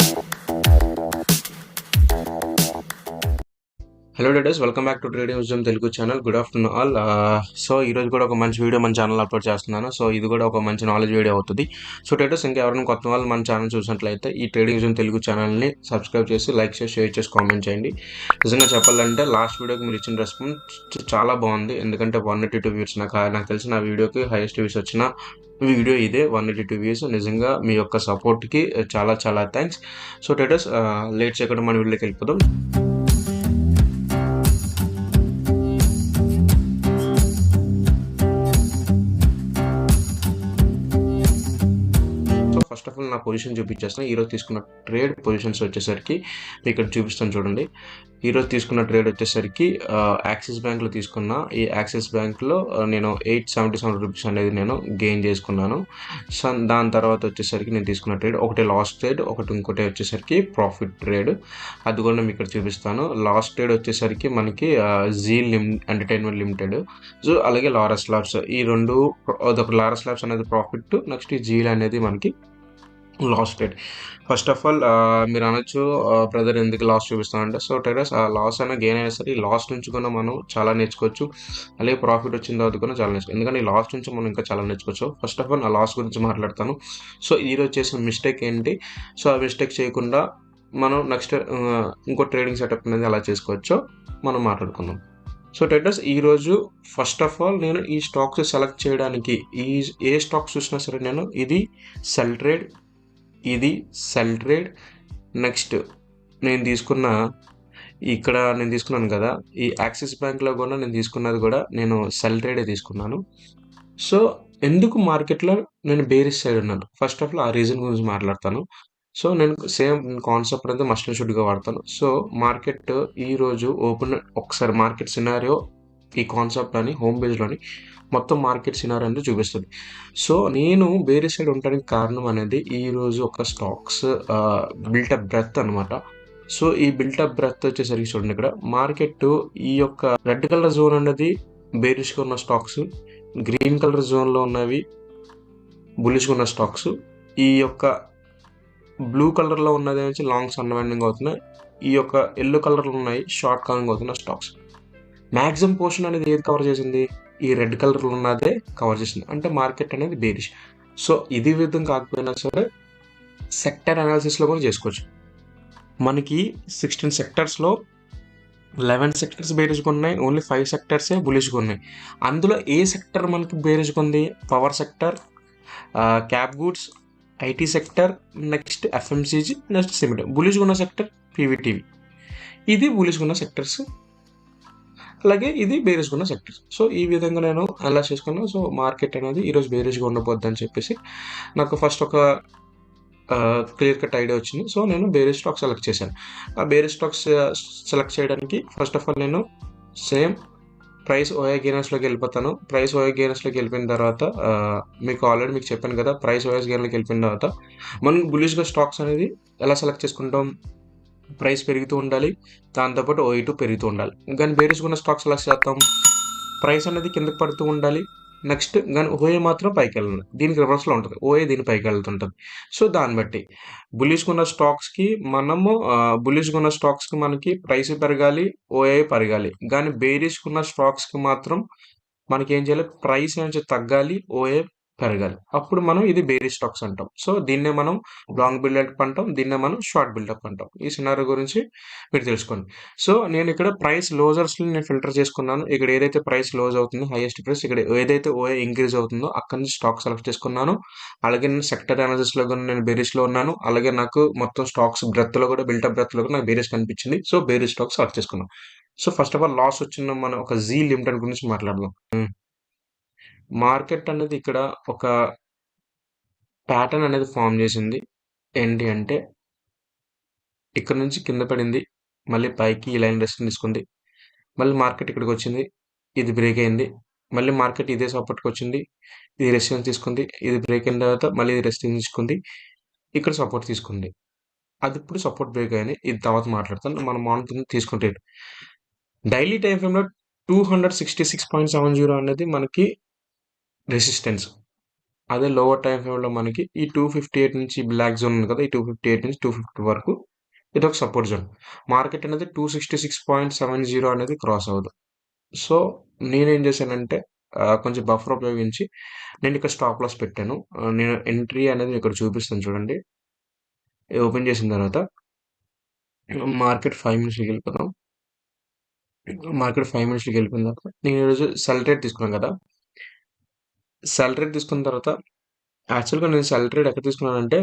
Thank you. Hello traders welcome back to trading Vijayam Telugu channel good afternoon all so ఈ రోజు కూడా ఒక మంచి వీడియో మన ఛానల్ అప్లోడ్ చేస్తున్నాను. సో ఇది కూడా ఒక మంచి నాలెడ్జ్ వీడియో అవుతుంది. సో డేటర్స్ ఇంకా ఎవరైనా కొత్త వాళ్ళు మన ఛానల్ చూసినట్లయితే ఈ ట్రేడింగ్ విజయం తెలుగు ఛానల్ని సబ్స్క్రైబ్ చేసి లైక్ చేసి షేర్ చేసి కామెంట్ చేయండి. నిజంగా చెప్పాలంటే లాస్ట్ వీడియోకి మీరు ఇచ్చిన రెస్పాన్స్ చాలా బాగుంది. ఎందుకంటే వన్ ఎయిటీ టూ వ్యూస్ నాకు నాకు తెలిసి నా వీడియోకి హైయెస్ట్ వ్యూస్ వచ్చిన వీడియో ఇదే వన్ ఎయిటీ టూ వ్యూస్ నిజంగా మీ యొక్క సపోర్ట్కి చాలా చాలా థ్యాంక్స్ సో టేటర్స్ లేట్ చేయకుండా మన వీడియోకి వెళ్ళిపోదాం. ఫస్ట్ ఆఫ్ ఆల్ నా పొజిషన్ చూపించేస్తాను ఈరోజు తీసుకున్న ట్రేడ్ పొజిషన్స్ వచ్చేసరికి ఇక్కడ చూపిస్తాను చూడండి. ఈరోజు తీసుకున్న ట్రేడ్ వచ్చేసరికి యాక్సిస్ బ్యాంక్లో తీసుకున్న ఈ యాక్సిస్ బ్యాంక్లో నేను ఎయిట్ సెవెంటీ సెవెన్ రూపీస్ అనేది నేను గెయిన్ చేసుకున్నాను. సో దాని తర్వాత వచ్చేసరికి నేను తీసుకున్న ట్రేడ్ ఒకటి లాస్ట్ ట్రేడ్ ఒకటి ఇంకోటి వచ్చేసరికి ప్రాఫిట్ ట్రేడ్ అది కూడా మీకు ఇక్కడ చూపిస్తాను. లాస్ట్ ట్రేడ్ వచ్చేసరికి మనకి జీ లిమ్ ఎంటర్టైన్మెంట్ లిమిటెడ్ సో అలాగే లారస్ లాబ్స్ ఈ రెండు అదొక లారస్ లాబ్స్ అనేది ప్రాఫిట్ నెక్స్ట్ ఈ జీల్ అనేది మనకి last rate first of all మీరు అనొచ్చు బ్రదర్ ఎందుకు లాస్ చూపిస్తామంటే సో టెరస్ ఆ లాస్ అయినా గెయిన్ అయినా సరే ఈ లాస్ నుంచి కూడా మనం చాలా నేర్చుకోవచ్చు. అలాగే ప్రాఫిట్ వచ్చిన తర్వాత కూడా చాలా నేర్చుకోవచ్చు ఎందుకంటే ఈ లాస్ నుంచి మనం ఇంకా చాలా నేర్చుకోవచ్చు. ఫస్ట్ ఆఫ్ ఆల్ ఆ లాస్ గురించి మాట్లాడతాను. సో ఈరోజు చేసిన మిస్టేక్ ఏంటి? సో ఆ మిస్టేక్ చేయకుండా మనం నెక్స్ట్ ఇంకో ట్రేడింగ్ సెటప్ అనేది ఎలా చేసుకోవచ్చో. మనం మాట్లాడుకుందాం. సో టెటర్స్ ఈరోజు ఫస్ట్ ఆఫ్ ఆల్ నేను ఈ స్టాక్స్ సెలెక్ట్ చేయడానికి ఈ ఏ స్టాక్స్ చూసినా సరే నేను ఇది సెల్ ట్రేడ్ ఇది సెల్ ట్రేడ్. నెక్స్ట్ నేను తీసుకున్న ఇక్కడ నేను తీసుకున్నాను కదా ఈ యాక్సిస్ బ్యాంక్లో కూడా నేను తీసుకున్నది కూడా నేను సెల్ ట్రేడే తీసుకున్నాను. సో ఎందుకు మార్కెట్లో నేను బేరిస్ సైడ్ ఉన్నాను? ఫస్ట్ ఆఫ్ ఆల్ ఆ రీజన్ గురించి మాట్లాడతాను. సో నేను సేమ్ కాన్సెప్ట్ అనేది మస్ట్ షుడ్గా వాడతాను. సో మార్కెట్ ఈరోజు ఓపెన్ ఒకసారి మార్కెట్ సినారియో ఈ కాన్సెప్ట్ అని హోమ్ పేజ్లోని మొత్తం మార్కెట్ సినార్ అనేది చూపిస్తుంది. సో నేను వేరే సైడ్ ఉండడానికి కారణం అనేది ఈరోజు ఒక స్టాక్స్ బిల్టప్ బ్రెత్ అనమాట సో ఈ బిల్టప్ బ్రెత్ వచ్చేసరికి చూడండి ఇక్కడ. మార్కెట్ ఈ యొక్క రెడ్ కలర్ జోన్ అనేది బేరిష్గా ఉన్న స్టాక్స్ గ్రీన్ కలర్ జోన్లో ఉన్నవి బులిష్గా ఉన్న స్టాక్స్ ఈ యొక్క బ్లూ కలర్లో ఉన్నది నుంచి లాంగ్ అన్వైండింగ్ అవుతున్నాయి ఈ యొక్క ఎల్లో కలర్లో ఉన్నాయి షార్ట్ కవింగ్ అవుతున్న స్టాక్స్ మ్యాక్సిమం పోర్షన్ అనేది ఏది కవర్ చేసింది? ఈ రెడ్ కలర్లో ఉన్నదే కవర్ చేసింది. అంటే మార్కెట్ అనేది బేరిష్ సో ఇది విధం కాకపోయినా సరే సెక్టర్ అనాలిసిస్లో కూడా చేసుకోవచ్చు. మనకి సిక్స్టీన్ సెక్టర్స్లో లెవెన్ సెక్టర్స్ బేరిజ్గా ఉన్నాయి. ఓన్లీ ఫైవ్ సెక్టర్సే బులిష్గా ఉన్నాయి. అందులో ఏ సెక్టర్ మనకి బేరిజ్గా ఉంది? Power sector cap goods IT sector next FMCG next cement బులిష్గా ఉన్న సెక్టర్ పీవీటీవీ ఇది బులిష్గా ఉన్న సెక్టర్స్ అలాగే ఇది బేరేజ్గా ఉన్న సెక్టర్ సో ఈ విధంగా నేను అలా చేసుకున్నాను సో మార్కెట్ అనేది ఈరోజు బేరేజ్గా ఉండబోద్ది అని చెప్పేసి నాకు ఫస్ట్ ఒక క్లియర్ కట్ ఐడియా వచ్చింది. సో నేను బేరే స్టాక్ సెలెక్ట్ చేశాను. ఆ బేరే స్టాక్స్ సెలెక్ట్ చేయడానికి ఫస్ట్ ఆఫ్ ఆల్ నేను సేమ్ ప్రైస్ ఓఏ గేనర్స్లోకి వెళ్ళిపోతాను. ప్రైస్ ఓఏ గేనర్స్లోకి వెళ్ళిపోయిన తర్వాత మీకు ఆల్రెడీ మీకు చెప్పాను కదా ప్రైస్ ఓఎస్ గేనర్లోకి వెళ్ళిపోయిన తర్వాత మనం బులిష్గా స్టాక్స్ అనేది ఎలా సెలెక్ట్ చేసుకుంటాం? ప్రైస్ పెరుగుతూ ఉండాలి దాంతోపాటు ఓ టూ పెరుగుతూ ఉండాలి. కానీ బేరీస్ ఉన్న స్టాక్స్ ఎలా చేస్తాం ప్రైస్ అనేది కిందకి పడుతూ ఉండాలి. నెక్స్ట్ కానీ ఓఏ మాత్రం పైకి వెళ్ళాలి. దీనికి రివర్స్లో ఉంటుంది. ఓఏ దీని పైకి వెళ్తుంటుంది. సో దాన్ని బట్టి బులిష్ ఉన్న స్టాక్స్కి మనము బులిష్ ఉన్న స్టాక్స్కి మనకి ప్రైస్ పెరగాలి ఓఏ పెరగాలి. కానీ బేరిష్ స్టాక్స్కి మాత్రం మనకి ఏం చేయాలి? ప్రైస్ నుంచి తగ్గాలి ఓఏ పెరగాలి. అప్పుడు మనం ఇది బేరీ స్టాక్స్ అంటాం. సో దీన్నే మనం లాంగ్ బిల్డప్ అంటాం దీన్నే మనం షార్ట్ బిల్డప్ అంటాం. ఈ సినారో గురించి మీరు తెలుసుకోండి. సో నేను ఇక్కడ ప్రైస్ లోజర్స్ని నేను ఫిల్టర్ చేసుకున్నాను. ఇక్కడ ఏదైతే ప్రైస్ లోజ్ అవుతుందో హైయెస్ట్ ప్రైస్ ఇక్కడ ఏదైతే ఓఏ ఇంక్రీజ్ అవుతుందో అక్కడ నుంచి స్టాక్ సెలెక్ట్ చేసుకున్నాను. అలాగే నేను సెక్టర్ అనాలిసిస్లో కూడా నేను బేరీస్లో ఉన్నాను. అలాగే నాకు మొత్తం స్టాక్స్ బ్రెత్లో కూడా బిల్డప్ బ్రెత్లో కూడా నాకు బేరీస్ కనిపించింది. సో బేరీ స్టాక్స్ సెలెక్ట్ చేసుకున్నాను. So first of all loss వచ్చిన మనం ఒక జీ లిమిటెడ్ గురించి మాట్లాడదాం. మార్కెట్ అనేది ఇక్కడ ఒక ప్యాటర్న్ అనేది ఫామ్ చేసింది. ఏంటి అంటే ఇక్కడ నుంచి కింద పడింది మళ్ళీ పైకి ఈ లైన్ రెస్ట్ తీసుకుంది. మళ్ళీ మార్కెట్ ఇక్కడికి వచ్చింది ఇది బ్రేక్ అయింది. మళ్ళీ మార్కెట్ ఇదే సపోర్ట్కి వచ్చింది ఇది రెసిడెన్స్ తీసుకుంది ఇది బ్రేక్ అయిన తర్వాత మళ్ళీ ఇది రెసిస్టెన్స్ తీసుకుంది ఇక్కడ సపోర్ట్ తీసుకుంది. అది ఇప్పుడు సపోర్ట్ బ్రేక్ అయింది. ఇది తర్వాత మాట్లాడతాను. మనం మానిటరింగ్ తీసుకుంటే డైలీ టైం ఫ్రేమ్లో two hundred sixty six point seven zero అనేది మనకి రెసిస్టెన్స్ అదే లోవర్ టైం ఫ్రేమ్‌లో మనకి ఈ 258 నుంచి బ్లాక్ జోన్ ఉంది కదా! ఈ 258 నుంచి 250 వరకు ఇది ఒక సపోర్ట్ జోన్. మార్కెట్ అనేది 266.70 అనేది క్రాస్ అవ్వదు. సో, నేనేం చేశానంటే కొంచెం బఫర్ ఉపయోగించి నేను ఇక్కడ స్టాప్ లాస్ పెట్టాను. నేను ఎంట్రీ అనేది ఇక్కడ చూపిస్తాను చూడండి. ఓపెన్ చేసిన తర్వాత మార్కెట్ ఫైవ్ మినిట్స్కి వెళ్ళిపోతాం మార్కెట్ ఫైవ్ మినిట్స్కి వెళ్ళిపోయిన తర్వాత నేను ఈరోజు సెల్ ట్రేడ్ తీసుకున్నాను కదా! సెల్ రేట్ తీసుకున్న తర్వాత యాక్చువల్‌గా నేను సెల్ రేట్ ఎక్కడ తీసుకున్నానంటే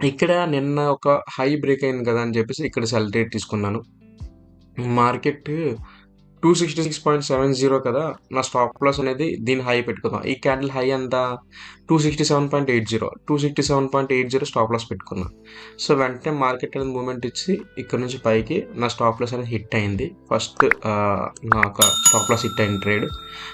ఇక్కడ నిన్న ఒక హై బ్రేక్ అయింది కదా! అని చెప్పేసి ఇక్కడ సెల్ రేట్ తీసుకున్నాను. మార్కెట్ 266.70 కదా! నా స్టాప్ లాస్ అనేది దీని హై పెట్టుకుందాం. ఈ క్యాండిల్ హై ఎంత 267.80 267.80 స్టాప్ లాస్ పెట్టుకున్నా. సో, వెంటనే మార్కెట్ అనేది మూమెంట్ ఇచ్చి ఇక్కడ నుంచి పైకి నా స్టాప్ లాస్ అనేది హిట్ అయింది. ఫస్ట్ నా యొక్క స్టాప్ లాస్ హిట్ అయిన ట్రేడ్.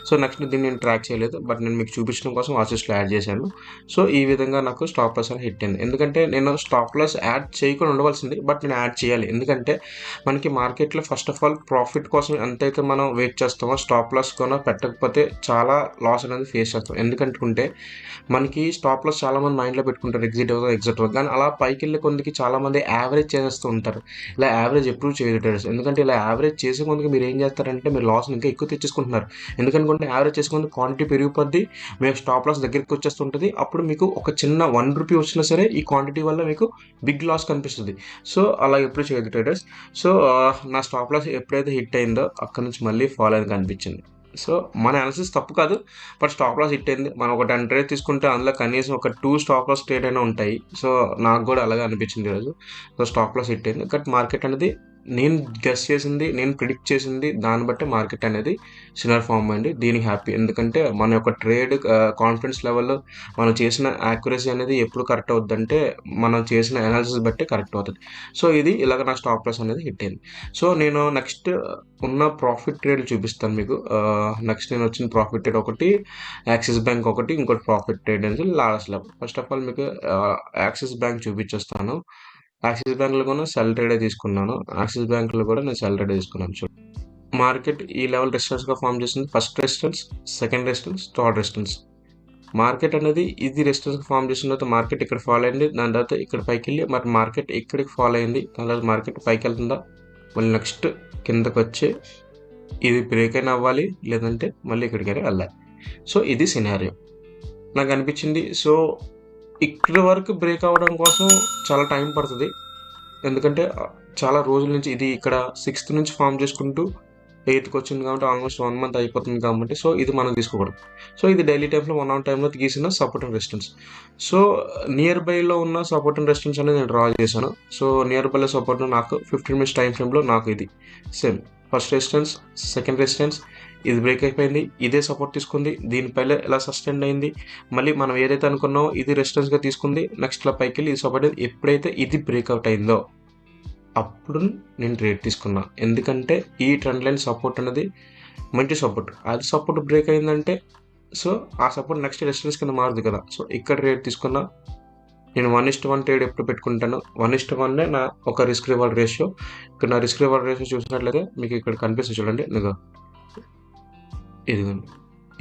సో, నెక్స్ట్ దీన్ని నేను ట్రాక్ చేయలేదు. బట్ నేను మీకు చూపించడం కోసం వాచెస్లో యాడ్ చేశాను. సో, ఈ విధంగా నాకు స్టాప్ లాస్ అనేది హిట్ అయింది. ఎందుకంటే నేను స్టాప్ లాస్ యాడ్ చేయకుండా ఉండవలసింది. బట్ నేను యాడ్ చేయాలి. ఎందుకంటే మనకి మార్కెట్‌లో ఫస్ట్ ఆఫ్ ఆల్ ప్రాఫిట్ కోసం ఎంతైతే మనం వెయిట్ చేస్తామో స్టాప్ లాస్ కూడా పెట్టకపోతే చాలా లాస్ అనేది ఫేస్ చేస్తాం. ఎందుకంటే మనకి స్టాప్ లాస్ చాలామంది మైండ్‌లో పెట్టుకుంటారు. ఎగ్జిట్ అవుతుంది ఎగ్జిట్ అవుతుంది కానీ అలా పైకెళ్ళే కొద్దికి చాలామంది యావరేజ్ చేసేస్తూ ఉంటారు. ఇలా యావరేజ్ ఎప్పుడు చేయరు ఎందుకంటే ఇలా యావరేజ్ చేసే ముందుకు మీరు ఏం చేస్తారంటే మీరు లాస్‌ని ఇంకా ఎక్కువ తెచ్చేసుకుంటున్నారు. ఎందుకంటే యావరేజ్ చేసే క్వాంటిటీ పెరిగిపోద్ది. మీకు స్టాప్ లాస్ దగ్గరికి వచ్చేస్తుంటుంది అప్పుడు మీకు ఒక చిన్న వన్ రూపీ వచ్చినా సరే ఈ క్వాంటిటీ వల్ల మీకు బిగ్ లాస్ కనిపిస్తుంది సో, అలా ఎప్పుడు చేయదు ట్రేడర్స్. సో, నా స్టాప్ లాస్ ఎప్పుడైతే హిట్ అయిందో అక్కడ నుంచి మళ్ళీ ఫాల్ అయింది కనిపించింది. సో, మన అనాలిసిస్ తప్పు కాదు. బట్ స్టాప్ లాస్ హిట్ అయింది. మనం ఒక 10 ట్రేడ్ తీసుకుంటే అందులో కనీసం ఒక టూ స్టాప్ లాస్ ట్రేడ్ అయినా ఉంటాయి. సో, నాకు కూడా అలాగే అనిపించింది ఈరోజు. సో, స్టాప్ లాస్ హిట్ అయింది. బట్ మార్కెట్ అనేది నేను గెస్ చేసింది, నేను ప్రిడిక్ట్ చేసింది దాన్ని బట్టి మార్కెట్ అనేది సినార్ ఫార్మ్ అయింది. దీనికి హ్యాపీ. ఎందుకంటే మన యొక్క ట్రేడ్ కాన్ఫిడెన్స్ లెవెల్లో మనం చేసిన యాక్యురసీ అనేది ఎప్పుడు కరెక్ట్ అవుద్దంటే మనం చేసిన అనాలిసిస్ బట్టి కరెక్ట్ అవుతుంది సో, ఇది ఇలాగ నా స్టాప్ లాస్ అనేది హిట్ అయింది. సో, నేను నెక్స్ట్ ఉన్న ప్రాఫిట్ ట్రేడ్ చూపిస్తాను మీకు. నెక్స్ట్ నేను వచ్చిన ప్రాఫిట్ ట్రేడ్ ఒకటి యాక్సిస్ బ్యాంక్ ఒకటి, ఇంకోటి ప్రాఫిట్ ట్రేడ్ అనేది last level. First of all మీకు యాక్సిస్ బ్యాంక్ చూపించేస్తాను. యాక్సిస్ బ్యాంక్‌లో కూడా సెల్ ట్రేడే తీసుకున్నాను. యాక్సిస్ బ్యాంక్‌లో కూడా నేను సెల్ ట్రేడే తీసుకున్నాను చూడండి. మార్కెట్ ఈ లెవెల్ రెసిస్టెన్స్‌గా ఫార్మ్ చేసింది. First resistance, second resistance, third resistance. Market అనేది ఇది రెసిస్టెన్స్‌గా ఫార్మ్ చేసిన తర్వాత మార్కెట్ ఇక్కడ ఫాలో అయింది. దాని తర్వాత ఇక్కడ పైకి వెళ్ళి మరి మార్కెట్ ఇక్కడికి ఫాలో అయింది. దాని తర్వాత మార్కెట్ పైకి వెళ్తుందా మళ్ళీ నెక్స్ట్ కిందకొచ్చి ఇది బ్రేక్ అయినా అవ్వాలి. లేదంటే మళ్ళీ ఇక్కడికైనా వెళ్ళాలి. సో, ఇది సినారియో. నాకు అనిపించింది. సో, ఇక్కడి వరకు బ్రేక్ అవ్వడం కోసం చాలా టైం పడుతుంది ఎందుకంటే చాలా రోజుల నుంచి ఇది ఇక్కడ సిక్స్త్ నుంచి ఫామ్ చేసుకుంటూ ఎయిత్‌కి వచ్చింది కాబట్టి ఆల్మోస్ట్ వన్ మంత్ అయిపోతుంది కాబట్టి సో, ఇది మనం తీసుకోకూడదు. సో, ఇది డైలీ టైంలో వన్ అవర్ టైంలో గీసిన support and resistance. So, near below ఉన్న సపోర్ట్ అండ్ రెసిస్టెన్స్ అనేది నేను డ్రా చేశాను. సో, నియర్ బైలో సపోర్ట్ నాకు 15 మినిట్స్ టైం ఫ్రేమ్‌లో నాకు ఇది same. First resistance, second resistance ఇది బ్రేక్ అయిపోయింది. ఇదే సపోర్ట్ తీసుకుంది. దీనిపై ఎలా సస్టైన్ అయింది. మళ్ళీ మనం ఏదైతే అనుకున్నామో ఇది రెసిస్టెన్స్‌గా తీసుకుంది. నెక్స్ట్ ఇలా పైకెళ్ళి ఇది సపోర్ట్ అయింది. ఎప్పుడైతే ఇది బ్రేక్అవుట్ అయిందో అప్పుడు నేను ట్రేడ్ తీసుకున్నా. ఎందుకంటే ఈ ట్రెండ్ లైన్ సపోర్ట్ అనేది మంచి సపోర్ట్. అది సపోర్ట్ బ్రేక్ అయిందంటే సో, ఆ సపోర్ట్ నెక్స్ట్ రెసిస్టెన్స్ కింద మారదు కదా! సో, ఇక్కడ ట్రేడ్ తీసుకున్నా. నేను 1:1 ట్రేడ్ ఎప్పుడు పెట్టుకుంటాను. 1:1 నా ఒక రిస్క్ రివార్డ్ రేషియో. ఇక్కడ నా రిస్క్ రివార్డ్ రేషియో చూసినట్లయితే మీకు ఇక్కడ కనిపిస్తుంది చూడండి. నిజం ఇదిగోండి.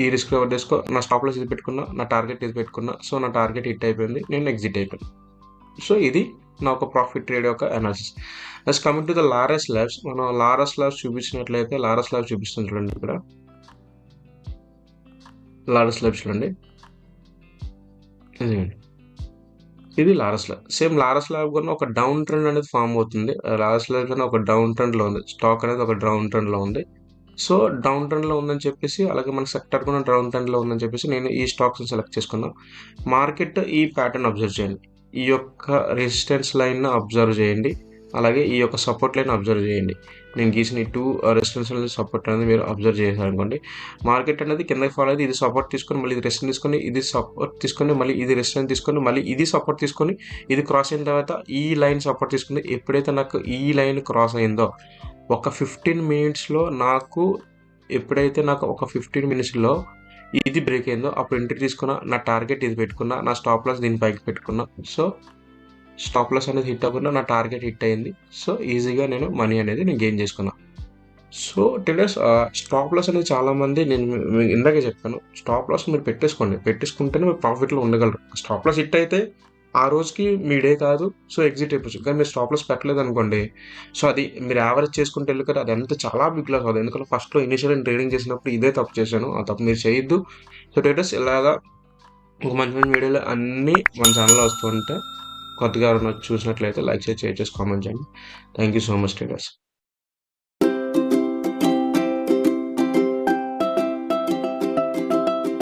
ఈ రిస్క్ రివార్డ్ రేషియో నా స్టాప్ లాస్ ఇది పెట్టుకున్నా. నా టార్గెట్ ఇది పెట్టుకున్నా. సో, నా టార్గెట్ హిట్ అయిపోయింది. నేను ఎగ్జిట్ అయిపోయాను. సో, ఇది నా ఒక ప్రాఫిట్ ట్రేడ్ యొక్క analysis. Next coming to the Laurus labs. మనం లారస్ ల్యాబ్స్ చూపించినట్లయితే లారస్ ల్యాబ్స్ చూపిస్తుంది చూడండి ఇక్కడ. లారస్ ల్యాబ్స్ చూడండి. ఇది Laurus lab. Same Laurus lab కన్నా ఒక డౌన్ ట్రెండ్ అనేది ఫామ్ అవుతుంది. లారస్ ల్యాబ్ కన్నా ఒక డౌన్ ట్రెండ్‌లో ఉంది. స్టాక్ అనేది ఒక డౌన్ ట్రెండ్‌లో ఉంది. సో, డౌన్ ట్రెండ్‌లో ఉందని చెప్పేసి అలాగే మన సెక్టార్ కూడా డౌన్ ట్రెండ్‌లో ఉందని చెప్పేసి నేను ఈ స్టాక్స్‌ని సెలెక్ట్ చేసుకున్నాను మార్కెట్ ఈ ప్యాటర్న్ అబ్జర్వ్ చేయండి. ఈ యొక్క రెసిస్టెన్స్ లైన్ అబ్జర్వ్ చేయండి. అలాగే ఈ యొక్క సపోర్ట్ లైన్ అబ్జర్వ్ చేయండి. నేను గీసిన ఈ టూ రెసిస్టెన్స్ లైన్ సపోర్ట్ అనేది మీరు అబ్జర్వ్ చేశారనుకోండి. మార్కెట్ అనేది కిందకి ఫాల్ అయితే ఇది సపోర్ట్ తీసుకొని మళ్ళీ ఇది రెసిస్టెన్స్ తీసుకొని ఇది సపోర్ట్ తీసుకొని మళ్ళీ ఇది రెసిస్టెన్స్ తీసుకొని మళ్ళీ ఇది సపోర్ట్ తీసుకొని ఇది క్రాస్ అయిన తర్వాత ఈ లైన్ సపోర్ట్ తీసుకుంది. ఎప్పుడైతే నాకు ఈ లైన్ క్రాస్ అయిందో ఒక 15 మినిట్స్‌లో నాకు ఎప్పుడైతే నాకు ఒక 15 మినిట్స్‌లో ఇది బ్రేక్ అయిందో అప్పుడు ఎంట్రీ తీసుకున్నా. నా టార్గెట్ ఇది పెట్టుకున్నా. నా స్టాప్ లాస్ దీని పైకి పెట్టుకున్నా. సో, స్టాప్ లాస్ అనేది హిట్ అవ్వకుండా నా టార్గెట్ హిట్ అయింది. సో, ఈజీగా నేను మనీ అనేది నేను గెయిన్ చేసుకున్నా. సో ట్రేడర్స్ స్టాప్ లాస్ అనేది చాలామంది నేను ఇందాకే చెప్పాను స్టాప్ లాస్ మీరు పెట్టేసుకోండి పెట్టేసుకుంటేనే మీరు ప్రాఫిట్లో ఉండగలరు స్టాప్ లాస్ హిట్ అయితే ఆ రోజుకి మీ డే కాదు సో ఎగ్జిట్ అయిపోవచ్చు. కానీ మీరు స్టాప్ లాస్ పెట్టలేదు అనుకోండి సో అది మీరు యావరేజ్ చేసుకుంటే వెళ్ళి కదా అది ఎంత చాలా బిగ్ లాస్ అవుతుంది. ఎందుకంటే ఫస్ట్లో ఇనిషియల్ ట్రేడింగ్ చేసినప్పుడు ఇదే తప్పు చేశాను ఆ తప్పు మీరు చేయొద్దు. సో ట్రేడర్స్ ఇలాగా ఒక మంచి మంచి వీడియోలు అన్నీ మన ఛానల్లో వస్తుంటే కొత్తగా చూసినట్లయితే లైక్ చేసి షేర్ చేసి కామెంట్ చేయండి. Thank you so much traders